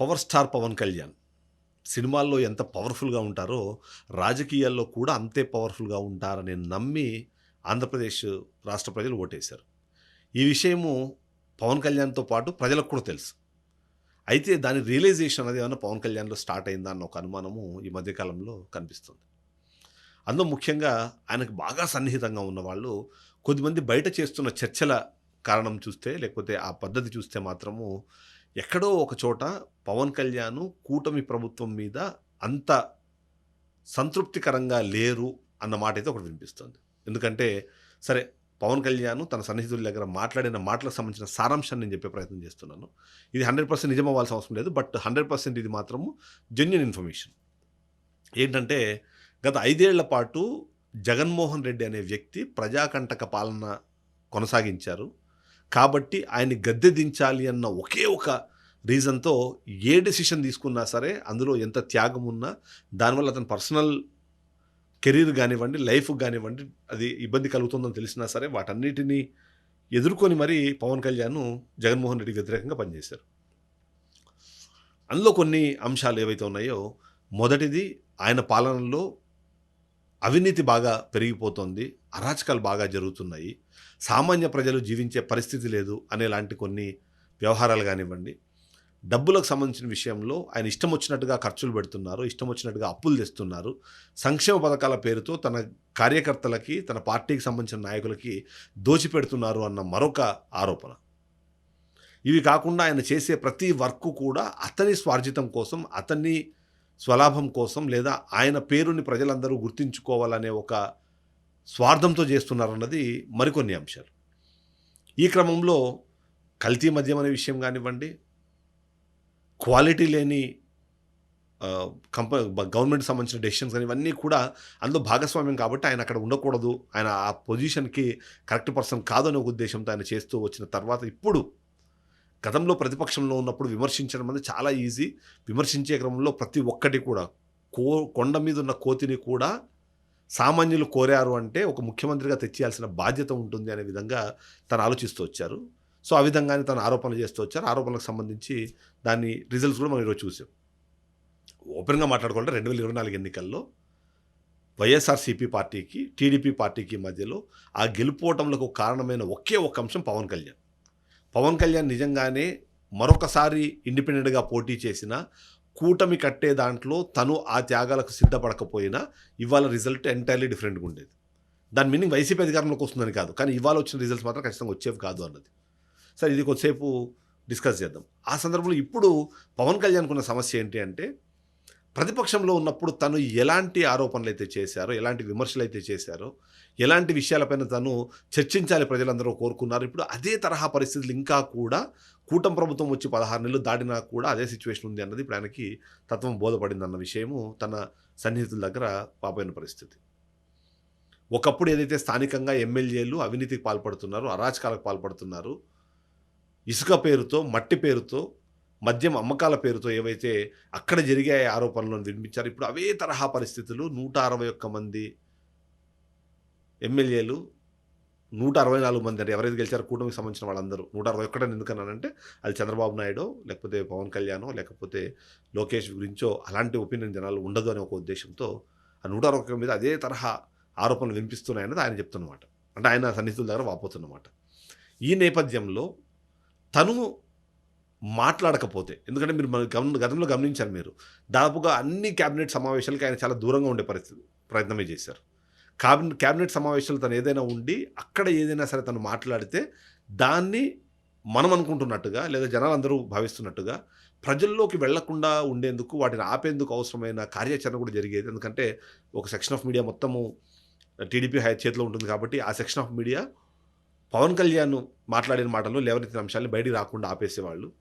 Power star Pawan Kalyan. సినిమాల్లో ఎంత పవర్ఫుల్గా ఉంటారో రాజకీయాల్లో కూడా అంతే పవర్ఫుల్గా ఉంటారని నమ్మి ఆంధ్రప్రదేశ్ రాష్ట్ర ప్రజలు ఓటేశారు. ఈ విషయము పవన్ కళ్యాణ్తో పాటు ప్రజలకు కూడా తెలుసు. అయితే దాని రియలైజేషన్ అనేది ఏమైనా పవన్ కళ్యాణ్లో స్టార్ట్ అయిందా అన్న ఒక అనుమానము ఈ మధ్యకాలంలో కనిపిస్తుంది. అందులో ముఖ్యంగా ఆయనకు బాగా సన్నిహితంగా ఉన్నవాళ్ళు కొద్దిమంది బయట చేస్తున్న చర్చల కారణం చూస్తే లేకపోతే ఆ పద్ధతి చూస్తే మాత్రము ఎక్కడో ఒక చోట పవన్ కళ్యాణ్ కూటమి ప్రభుత్వం మీద అంత సంతృప్తికరంగా లేరు అన్న మాట అయితే ఒకటి వినిపిస్తుంది. ఎందుకంటే సరే పవన్ కళ్యాణ్ తన సన్నిహితుల దగ్గర మాట్లాడిన మాటలకు సంబంధించిన సారాంశాన్ని నేను చెప్పే ప్రయత్నం చేస్తున్నాను. ఇది హండ్రెడ్ పర్సెంట్ నిజం అవ్వాల్సిన అవసరం లేదు బట్ హండ్రెడ్ పర్సెంట్ ఇది మాత్రము జెన్యున్ ఇన్ఫర్మేషన్ ఏంటంటే గత ఐదేళ్ళ పాటు జగన్మోహన్ రెడ్డి అనే వ్యక్తి ప్రజాకంటక పాలన కొనసాగించారు. కాబట్టి ఆయన్ని గద్దె దించాలి అన్న ఒకే ఒక రీజన్తో ఏ డెసిషన్ తీసుకున్నా సరే అందులో ఎంత త్యాగం ఉన్నా దానివల్ల అతని పర్సనల్ కెరీర్ కానివ్వండి లైఫ్ కానివ్వండి అది ఇబ్బంది కలుగుతుందని తెలిసినా సరే వాటన్నిటినీ ఎదుర్కొని మరీ పవన్ కళ్యాణ్ జగన్మోహన్ రెడ్డికి వ్యతిరేకంగా పనిచేశారు. అందులో కొన్ని అంశాలు ఏవైతే ఉన్నాయో మొదటిది ఆయన పాలనలో అవినీతి బాగా పెరిగిపోతుంది అరాచకాలు బాగా జరుగుతున్నాయి. సామాన్య ప్రజలు జీవించే పరిస్థితి లేదు అనేలాంటి కొన్ని వ్యవహారాలు కానివ్వండి. డబ్బులకు సంబంధించిన విషయంలో ఆయన ఇష్టం వచ్చినట్టుగా ఖర్చులు పెడుతున్నారు ఇష్టం వచ్చినట్టుగా అప్పులు తెస్తున్నారు. సంక్షేమ పథకాల పేరుతో తన కార్యకర్తలకి తన పార్టీకి సంబంధించిన నాయకులకి దోచిపెడుతున్నారు అన్న మరొక ఆరోపణ. ఇవి కాకుండా ఆయన చేసే ప్రతి వర్క్ కూడా అతని స్వార్జితం కోసం అతన్ని స్వలాభం కోసం లేదా ఆయన పేరుని ప్రజలందరూ గుర్తించుకోవాలనే ఒక స్వార్థంతో చేస్తున్నారన్నది మరికొన్ని అంశాలు. ఈ క్రమంలో కల్తీ మద్యం అనే విషయం కానివ్వండి క్వాలిటీ లేని కంప గవర్నమెంట్ సంబంధించిన డెసిషన్స్ కానీ ఇవన్నీ కూడా అందులో భాగస్వామ్యం కాబట్టి ఆయన అక్కడ ఉండకూడదు. ఆయన ఆ పొజిషన్కి కరెక్ట్ పర్సన్ కాదు అనే ఒక ఉద్దేశంతో ఆయన చేస్తూ వచ్చిన తర్వాత ఇప్పుడు గతంలో ప్రతిపక్షంలో ఉన్నప్పుడు విమర్శించడం అనేది చాలా ఈజీ. విమర్శించే క్రమంలో ప్రతి ఒక్కటి కూడా కో కొండ మీద ఉన్న కోతిని కూడా సామాన్యులు కోరారు అంటే ఒక ముఖ్యమంత్రిగా తెచ్చేయాల్సిన బాధ్యత ఉంటుంది అనే విధంగా తను ఆలోచిస్తూ వచ్చారు. సో ఆ విధంగానే తను ఆరోపణలు చేస్తూ వచ్చారు. ఆరోపణలకు సంబంధించి దాని రిజల్ట్స్ కూడా మనం ఈరోజు చూసాం. ఓపెన్గా మాట్లాడుకుంటే రెండు వేల ఇరవై నాలుగు ఎన్నికల్లో వైఎస్ఆర్సీపీ పార్టీకి టీడీపీ పార్టీకి మధ్యలో ఆ గెలుపోవటంలకు కారణమైన ఒకే ఒక అంశం పవన్ కళ్యాణ్. పవన్ కళ్యాణ్ నిజంగానే మరొకసారి ఇండిపెండెంట్గా పోటీ చేసిన కూటమి కట్టే దాంట్లో తను ఆ త్యాగాలకు సిద్ధపడకపోయినా ఇవాళ రిజల్ట్ ఎంటైర్లీ డిఫరెంట్గా ఉండేది. దాని మీనింగ్ వైసీపీ అధికారంలోకి వస్తుందని కాదు. కానీ ఇవాళ వచ్చిన రిజల్ట్స్ మాత్రం ఖచ్చితంగా వచ్చేవి కాదు అన్నది. సరే ఇది కొద్దిసేపు డిస్కస్ చేద్దాం. ఆ సందర్భంలో ఇప్పుడు పవన్ కళ్యాణ్కున్న సమస్య ఏంటి అంటే ప్రతిపక్షంలో ఉన్నప్పుడు తను ఎలాంటి ఆరోపణలు అయితే చేశారో ఎలాంటి విమర్శలు అయితే చేశారో ఎలాంటి విషయాలపైన తను చర్చించాలి ప్రజలందరూ కోరుకున్నారు. ఇప్పుడు అదే తరహా పరిస్థితులు ఇంకా కూడా కూటమి ప్రభుత్వం వచ్చి పదహారు నెలలు దాటినా కూడా అదే సిచ్యువేషన్ ఉంది అన్నది ఇప్పుడు ఆయనకి తత్వం బోధపడింది అన్న విషయము తన సన్నిహితుల దగ్గర పాపైన పరిస్థితి. ఒకప్పుడు ఏదైతే స్థానికంగా ఎమ్మెల్యేలు అవినీతికి పాల్పడుతున్నారు అరాచకాలకు పాల్పడుతున్నారు ఇసుక పేరుతో మట్టి పేరుతో మద్యం అమ్మకాల పేరుతో ఏవైతే అక్కడ జరిగే ఆరోపణలను వినిపించారు ఇప్పుడు అవే తరహా పరిస్థితులు నూట అరవై ఒక్క మంది ఎమ్మెల్యేలు నూట అరవై నాలుగు మంది అంటే ఎవరైతే గెలిచారు కూటమికి సంబంధించిన వాళ్ళందరూ. నూట అరవై ఒక్కటని ఎందుకన్నానంటే అది చంద్రబాబు నాయుడు లేకపోతే పవన్ కళ్యాణో లేకపోతే లోకేష్ గురించో అలాంటి ఒపీనియన్ జనాలు ఉండదు అనే ఒక ఉద్దేశంతో ఆ నూట అరవై ఒక్క మీద అదే తరహా ఆరోపణలు వినిపిస్తున్నాయన్నది ఆయన చెప్తున్నమాట. అంటే ఆయన సన్నిహితుల దగ్గర వాపోతున్నమాట. ఈ నేపథ్యంలో తను మాట్లాడకపోతే. ఎందుకంటే మీరు మన గమన గతంలో గమనించారు మీరు. దాదాపుగా అన్ని క్యాబినెట్ సమావేశాలకి ఆయన చాలా దూరంగా ఉండే పరిస్థితి ప్రయత్నమే చేశారు. క్యాబినెట్ క్యాబినెట్ సమావేశాలు తను ఏదైనా ఉండి అక్కడ ఏదైనా సరే తను మాట్లాడితే దాన్ని మనం అనుకుంటున్నట్టుగా లేదా జనాలందరూ భావిస్తున్నట్టుగా ప్రజల్లోకి వెళ్ళకుండా ఉండేందుకు వాటిని ఆపేందుకు అవసరమైన కార్యాచరణ కూడా జరిగేది. ఎందుకంటే ఒక సెక్షన్ ఆఫ్ మీడియా మొత్తము టీడీపీ హై చేతిలో ఉంటుంది కాబట్టి ఆ section of media Pawan Kalyan మాట్లాడిన మాటలు లేవనెత్తిన అంశాలను బయటికి రాకుండా ఆపేసేవాళ్ళు.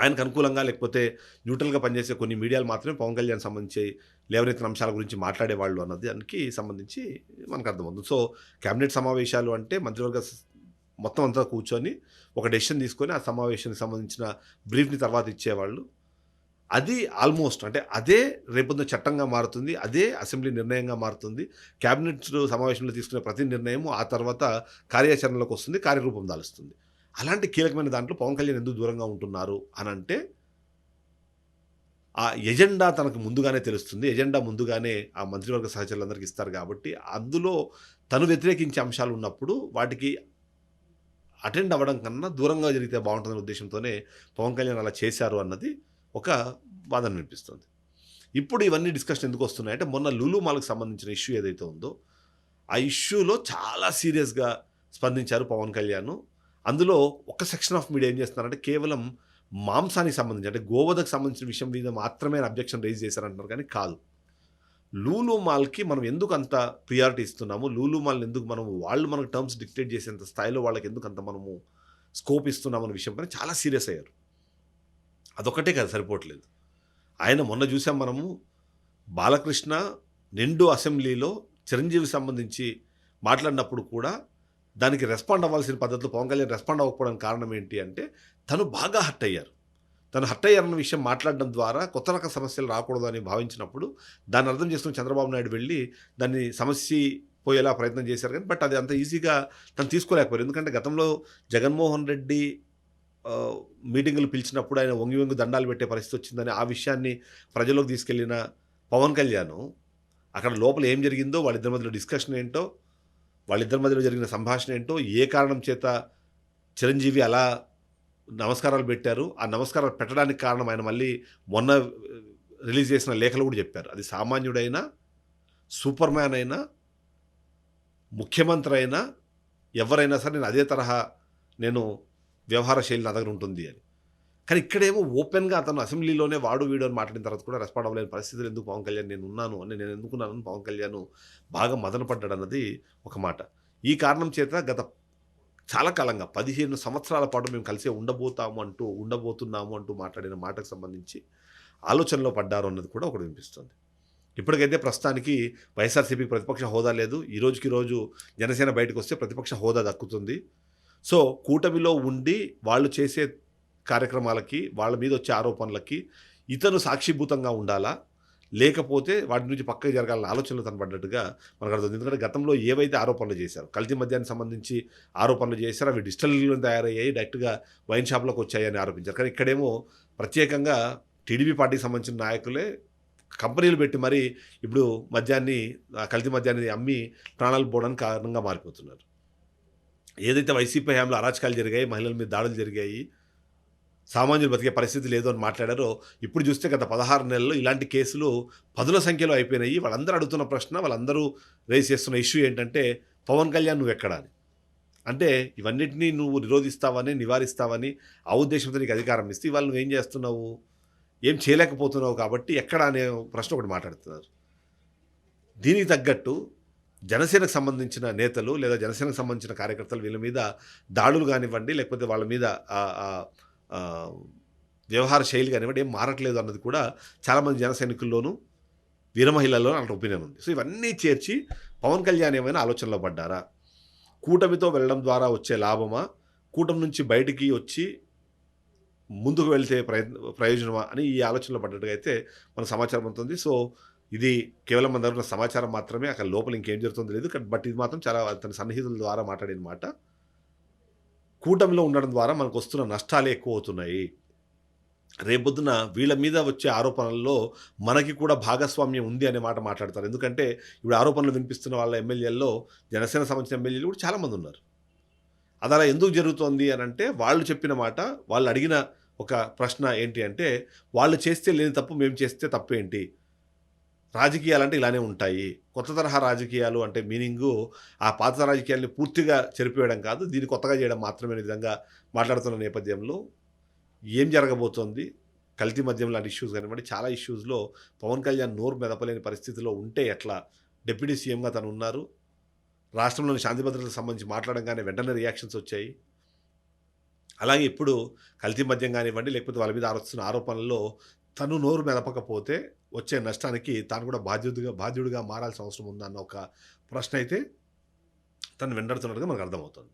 ఆయనకు అనుకూలంగా లేకపోతే న్యూట్రల్గా పనిచేసే కొన్ని మీడియాలు మాత్రమే పవన్ కళ్యాణ్ సంబంధించి లేవనెత్తిన అంశాల గురించి మాట్లాడేవాళ్ళు అన్నది దానికి సంబంధించి మనకు అర్థమవుతుంది. సో కేబినెట్ సమావేశాలు అంటే మంత్రివర్గ మొత్తం అంతా కూర్చొని ఒక డెసిషన్ తీసుకొని ఆ సమావేశానికి సంబంధించిన బ్రీఫ్ని తర్వాత ఇచ్చేవాళ్ళు. అది ఆల్మోస్ట్ అంటే అదే రేపొద్దున చట్టంగా మారుతుంది అదే అసెంబ్లీ నిర్ణయంగా మారుతుంది. క్యాబినెట్ సమావేశంలో తీసుకునే ప్రతి నిర్ణయం ఆ తర్వాత కార్యాచరణలోకి వస్తుంది కార్యరూపం దాలుస్తుంది. అలాంటి కీలకమైన దాంట్లో పవన్ కళ్యాణ్ ఎందుకు దూరంగా ఉంటున్నారు అని అంటే ఆ ఎజెండా తనకు ముందుగానే తెలుస్తుంది. ఎజెండా ముందుగానే ఆ మంత్రివర్గ సహచరులందరికీ ఇస్తారు కాబట్టి అందులో తను వ్యతిరేకించే అంశాలు ఉన్నప్పుడు వాటికి అటెండ్ అవ్వడం కన్నా దూరంగా జరిగితే బాగుంటుందనే ఉద్దేశంతోనే పవన్ కళ్యాణ్ అలా చేశారు అన్నది ఒక వాదన వినిపిస్తుంది. ఇప్పుడు ఇవన్నీ డిస్కషన్ ఎందుకు వస్తున్నాయంటే మొన్న లూలు సంబంధించిన ఇష్యూ ఏదైతే ఉందో ఆ ఇష్యూలో చాలా సీరియస్గా స్పందించారు పవన్ కళ్యాణ్. అందులో ఒక సెక్షన్ ఆఫ్ మీడియా ఏం చేస్తున్నారంటే కేవలం మాంసానికి సంబంధించి అంటే గోవధకు సంబంధించిన విషయం మీద మాత్రమే అబ్జెక్షన్ రేజ్ చేశారంటున్నారు కానీ కాదు. లూలు మాల్కి మనం ఎందుకు అంత ప్రియారిటీ ఇస్తున్నాము? లూలు మాల్ని ఎందుకు మనం వాళ్ళు మనకు టర్మ్స్ డిక్టేట్ చేసేంత స్థాయిలో వాళ్ళకి ఎందుకు అంత మనము స్కోప్ ఇస్తున్నాం అనే విషయం పైన చాలా సీరియస్ అయ్యారు. అదొకటే కదా సరిపోవట్లేదు. ఆయన మొన్న చూసాం మనము బాలకృష్ణ నిండు అసెంబ్లీలో చిరంజీవి సంబంధించి మాట్లాడినప్పుడు కూడా దానికి రెస్పాండ్ అవ్వాల్సిన పద్ధతిలో పవన్ కళ్యాణ్ రెస్పాండ్ అవ్వకపోవడానికి కారణం ఏంటి అంటే తను బాగా హర్ట్ అయ్యారు. తను హర్ట్ అయ్యారన్న విషయం మాట్లాడడం ద్వారా కొత్త రకం సమస్యలు రాకూడదు అని భావించినప్పుడు దాన్ని అర్థం చేసుకుని చంద్రబాబు నాయుడు వెళ్ళి దాన్ని సమస్య పోయేలా ప్రయత్నం చేశారు కానీ బట్ అది అంత ఈజీగా తను తీసుకోలేకపోయారు. ఎందుకంటే గతంలో జగన్మోహన్ రెడ్డి మీటింగులు పిలిచినప్పుడు ఆయన వంగి వంగి దండాలు పెట్టే పరిస్థితి వచ్చిందని ఆ విషయాన్ని ప్రజల్లోకి తీసుకెళ్ళిన పవన్ కళ్యాణ్ అక్కడ లోపల ఏం జరిగిందో వాళ్ళిద్దరి మధ్యలో డిస్కషన్ ఏంటో వాళ్ళిద్దరి మధ్యలో జరిగిన సంభాషణ ఏంటో ఏ కారణం చేత చిరంజీవి అలా నమస్కారాలు పెట్టారు ఆ నమస్కారాలు పెట్టడానికి కారణం ఆయన మళ్ళీ మొన్న రిలీజ్ చేసిన లేఖలు కూడా చెప్పారు. అది సామాన్యుడైనా సూపర్ మ్యాన్ అయినా ముఖ్యమంత్రి అయినా ఎవరైనా సరే నేను అదే తరహా నేను వ్యవహార శైలి నా దగ్గర ఉంటుంది అని. కానీ ఇక్కడేమో ఓపెన్గా అతను అసెంబ్లీలోనే వాడు వీడు అని మాట్లాడిన తర్వాత కూడా రెస్పాండ్ అవ్వలేని పరిస్థితులు ఎందుకు పవన్ కళ్యాణ్ నేను ఉన్నాను అని నేను ఎందుకున్నాను పవన్ కళ్యాణ్ బాగా మదనపడ్డాడు అన్నది ఒక మాట. ఈ కారణం చేత గత చాలా కాలంగా పదిహేను సంవత్సరాల పాటు మేము కలిసే ఉండబోతాము అంటూ ఉండబోతున్నాము అంటూ మాట్లాడిన మాటకు సంబంధించి ఆలోచనలో పడ్డారు అన్నది కూడా ఒకటి వినిపిస్తుంది. ఇప్పటికైతే ప్రస్తుతానికి వైఎస్ఆర్సీపీకి ప్రతిపక్ష హోదా లేదు. ఈ రోజుకి రోజు జనసేన బయటకు వస్తే ప్రతిపక్ష హోదా దక్కుతుంది. సో కూటమిలో ఉండి వాళ్ళు చేసే కార్యక్రమాలకి వాళ్ళ మీద వచ్చే ఆరోపణలకి ఇతను సాక్షిభూతంగా ఉండాలా? లేకపోతే వాటి నుంచి పక్కకి జరగాలన్న ఆలోచనలు కనబడ్డట్టుగా మనకు అర్థం ఎందుకంటే గతంలో ఏవైతే ఆరోపణలు చేశారు కల్తీ మద్యానికి సంబంధించి ఆరోపణలు చేశారు అవి డిజిటల్లో తయారయ్యాయి డైరెక్ట్గా వైన్ షాప్లోకి వచ్చాయని ఆరోపించారు. కానీ ఇక్కడేమో ప్రత్యేకంగా టీడీపీ పార్టీకి సంబంధించిన నాయకులే కంపెనీలు పెట్టి మరి ఇప్పుడు మద్యాన్ని కల్తీ మద్యాన్ని అమ్మి ప్రాణాలు పోవడానికి కారణంగా మారిపోతున్నారు. ఏదైతే వైసీపీ హయాంలో అరాచకాలు జరిగాయి మహిళల మీద దాడులు జరిగాయి సామాన్యులు బతికే పరిస్థితి లేదు అని మాట్లాడారో ఇప్పుడు చూస్తే గత పదహారు నెలల్లో ఇలాంటి కేసులు పదుల సంఖ్యలో అయిపోయినాయి. వాళ్ళందరూ అడుగుతున్న ప్రశ్న వాళ్ళందరూ రేస్ చేస్తున్న ఇష్యూ ఏంటంటే పవన్ కళ్యాణ్ నువ్వు ఎక్కడా అని. అంటే ఇవన్నిటినీ నువ్వు నిరోధిస్తావని నివారిస్తావని ఆ ఉద్దేశంతో నీకు అధికారం ఇస్తే ఇవాళ నువ్వేం చేస్తున్నావు? ఏం చేయలేకపోతున్నావు కాబట్టి ఎక్కడ అనే ప్రశ్న ఒకటి మాట్లాడుతున్నారు. దీనికి తగ్గట్టు జనసేనకు సంబంధించిన నేతలు లేదా జనసేనకు సంబంధించిన కార్యకర్తలు వీళ్ళ మీద దాడులు కానివ్వండి లేకపోతే వాళ్ళ మీద వ్యవహార శైలి కానివ్వండి ఏం మారట్లేదు అన్నది కూడా చాలామంది జన సైనికుల్లోనూ మహిళల్లో అలాంటి ఒపీనియన్ ఉంది. సో ఇవన్నీ చేర్చి పవన్ కళ్యాణ్ ఏమైనా ఆలోచనలో పడ్డారా? కూటమితో వెళ్ళడం ద్వారా వచ్చే లాభమా? కూటమి నుంచి బయటికి వచ్చి ముందుకు వెళ్తే ప్రయత్న ప్రయోజనమా అని ఈ ఆలోచనలో పడ్డట్టుగా అయితే మన సమాచారం ఉంటుంది సో ఇది కేవలం మన దగ్గర ఉన్న సమాచారం మాత్రమే అక్కడ లోపల ఇంకేం జరుగుతుందో లేదు కానీ బట్ ఇది మాత్రం చాలా తన సన్నిహితుల ద్వారా మాట్లాడిన మాట. కూటమిలో ఉండడం ద్వారా మనకు వస్తున్న నష్టాలే ఎక్కువ అవుతున్నాయి రేపొద్దున వీళ్ళ మీద వచ్చే ఆరోపణల్లో మనకి కూడా భాగస్వామ్యం ఉంది అనే మాట మాట్లాడతారు. ఎందుకంటే ఇప్పుడు ఆరోపణలు వినిపిస్తున్న వాళ్ళ ఎమ్మెల్యేల్లో జనసేన సంబంధించిన ఎమ్మెల్యేలు కూడా చాలామంది ఉన్నారు. అది అలా ఎందుకు జరుగుతోంది అని అంటే వాళ్ళు చెప్పిన మాట వాళ్ళు అడిగిన ఒక ప్రశ్న ఏంటి అంటే వాళ్ళు చేస్తే లేని తప్పు మేము చేస్తే తప్పేంటి? రాజకీయాలు అంటే ఇలానే ఉంటాయి. కొత్త తరహా రాజకీయాలు అంటే మీనింగు ఆ పాత రాజకీయాల్ని పూర్తిగా చెరిపివేయడం కాదు. దీన్ని కొత్తగా చేయడం మాత్రమే విధంగా మాట్లాడుతున్న నేపథ్యంలో ఏం జరగబోతోంది? కల్తీ మద్యం లాంటి ఇష్యూస్ కానివ్వండి చాలా ఇష్యూస్లో పవన్ కళ్యాణ్ నోరు మెదపలేని పరిస్థితిలో ఉంటే ఎట్లా డిప్యూటీ సీఎంగా తను ఉన్నారు? రాష్ట్రంలోని శాంతి భద్రతలకు సంబంధించి మాట్లాడంగానే వెంటనే రియాక్షన్స్ వచ్చాయి. అలాగే ఇప్పుడు కల్తీ మద్యం కానివ్వండి లేకపోతే వాళ్ళ మీద ఆరోపిస్తున్న ఆరోపణల్లో తను నోరు మెదపకపోతే వచ్చే నష్టానికి తాను కూడా బాధ్యుడిగా బాధ్యుడిగా మారాల్సిన అవసరం ఉందన్న ఒక ప్రశ్న అయితే తను వెంటాడుతున్నట్టుగా మనకు అర్థమవుతుంది.